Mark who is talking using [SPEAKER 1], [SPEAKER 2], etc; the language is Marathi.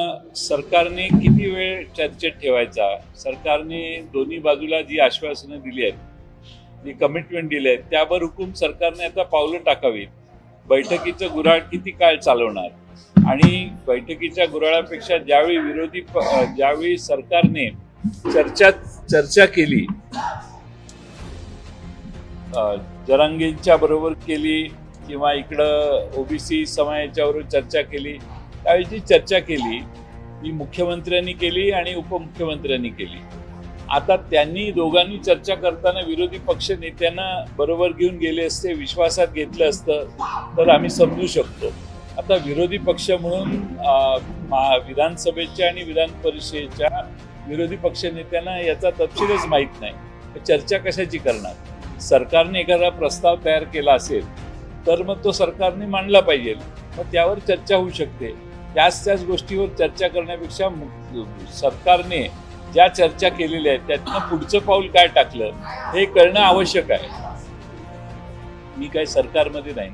[SPEAKER 1] सरकारने किती वेळ चर्चेत ठेवायचा? सरकारने दोन्ही बाजूला जी आश्वासनं दिली आहेत जी कमिटमेंट दिली आहेत त्यावर हुकूम सरकारने आता पावलं टाकावीत. बैठकीचं गुऱ्हाळ किती काळ चालवणार? आणि बैठकीच्या गुराळापेक्षा ज्यावेळी विरोधी ज्यावेळी सरकारने चर्चा चर्चा केली जरांगींच्या बरोबर केली किंवा इकडं ओबीसी समाजाच्या चर्चा केली त्यावेळी जी चर्चा केली ती मुख्यमंत्र्यांनी केली आणि उपमुख्यमंत्र्यांनी केली. आता त्यांनी दोघांनी चर्चा करताना विरोधी पक्ष नेत्यांना बरोबर घेऊन गेले असते विश्वासात घेतलं असतं तर आम्ही समजू शकतो. आता विरोधी पक्ष म्हणून मा- विधानसभेच्या आणि विधान परिषदेच्या विरोधी पक्ष नेत्यांना याचा तपशीलच माहीत नाही. चर्चा कशाची करणार? सरकारने एखादा प्रस्ताव तयार केला असेल तर मग तो सरकारने मांडला पाहिजे. मग त्यावर चर्चा होऊ शकते. त्याच त्याच गोष्टीवर चर्चा करण्यापेक्षा सरकारने ज्या चर्चा केलेल्या आहेत त्यातनं पुढचं पाऊल काय टाकलं हे कळणं आवश्यक आहे. मी काय सरकारमध्ये नाही.